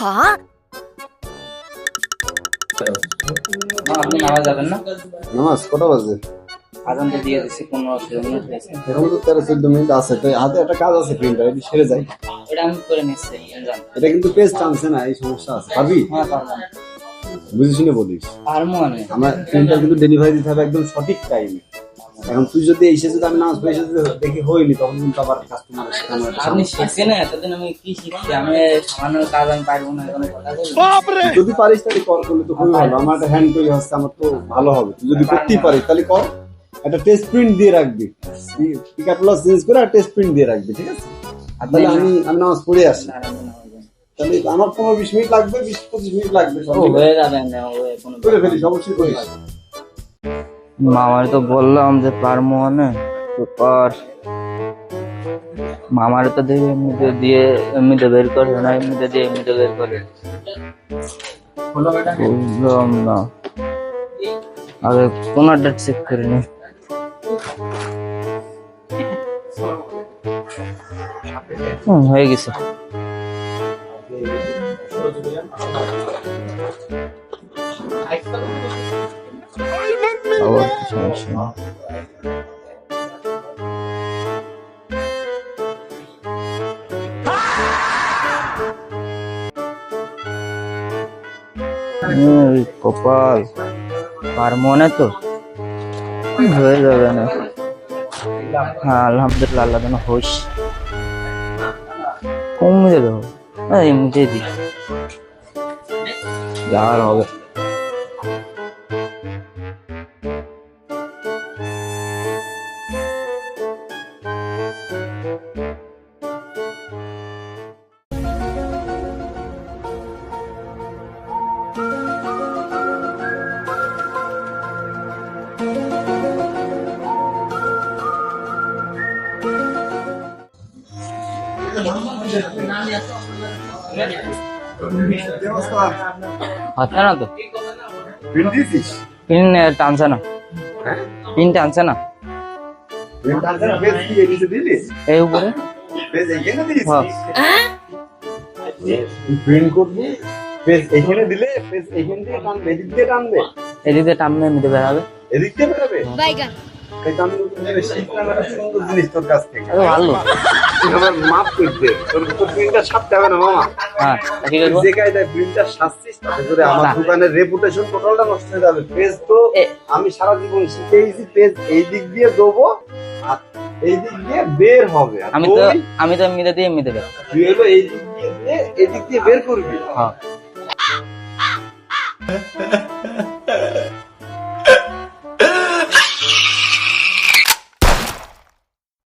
হ্যাঁ আপনি নামাজ যাবেন না? নামাজ কটা বাজে? আজান তো দিয়ে দিচ্ছি পনেরো মিনিট হয়েছে এখন তো তেরো চোদ্দ মিনিট আছে তো হাতে একটা কাজ আছে প্রিন্টার এটি সেরে যাই। এটা আমি করে নিচ্ছি এটা কিন্তু পেজ টানছে না এই সমস্যা আছে। ভাবি হ্যাঁ বুঝে শুনে বলিস। পারব আমি আমার প্রিন্টার কিন্তু ডেলিভারি দিতে হবে একদম সঠিক টাইমে এখন তুই যদি এসে যদি আমি পড়ে এসে যদি দেখি হয়নি তখন কিন্তু আবার একটা আপনি। শিখছেন না? এতদিন আমি কি শিখছি? আমি সামান্য কাজ আমি পারব না এখন কথা বলি যদি পারিস তাহলে কর করলে তো খুবই ভালো। আমার একটা হ্যান্ড তৈরি হচ্ছে আমার তো ভালো হবে। তুই যদি করতেই পারিস তাহলে কর। একটা টেস্ট প্রিন্ট দিয়ে রাখবি। পিক আপ লস চেঞ্জ করে আর টেস্ট প্রিন্ট দিয়ে রাখবি ঠিক আছে? আর তাহলে আমি আমি নামাজ পড়ে আসি। তাহলে আমার পনেরো বিশ মিনিট লাগবে বিশ পঁচিশ মিনিট লাগবে হয়ে যাবে করে ফেলিস অবশ্যই করিস। মামার তো বললাম যে পারব না তো পার। মামার তো দেখি এমনিতে দিয়ে, এমনিতে বের করে না, এমনিতে দিয়ে, এমনিতে বের করে। বুঝলাম না। আগে কোনটা চেক করে নি? হয়ে গেছে। আবার সমস্যা এই কপাল। পার মনে তো হয়ে যাবে না। হ্যাঁ আলহামদুলিল্লাহ আল্লাহ যেন হোস কমে যাবে। হ্যাঁ এমনিতেই দি যাওয়ার হবে। হচ্ছে না তো। প্রিন্ট দিয়েছিস পিন টানছে না। হ্যাঁ পিন টানছে না। এই উপরে? পেজ এখানে দিয়েছিস হ্যাঁ। প্রিন্ট করবি পেজ এখানে দিলে পেজ এখান দিয়ে টানবে। এদিক দিয়ে টানবে এদিকে বেরাবে এদিক দিয়ে বাইগান। আমি সুন্দর জিনিস তোর কাছ থেকে। ভালো। আমার মাপ করতে। তোর তোর প্রিন্টার হবে না মামা। হ্যাঁ কি করব। যে কায়দায় প্রিন্টার সাজছিস তাতে করে আমার। দোকানের রেপুটেশন টোটালটা নষ্ট হয়ে যাবে। পেজ তো আমি সারা জীবন শিখেইছি পেজ এই দিক দিয়ে দেবো আর এই দিক দিয়ে বের হবে। আমি তো আমি তো এমনিতে দিয়ে এমনিতে বের তুই হলো এই দিক দিয়ে দিয়ে এই দিক দিয়ে বের করবি। হ্যাঁ।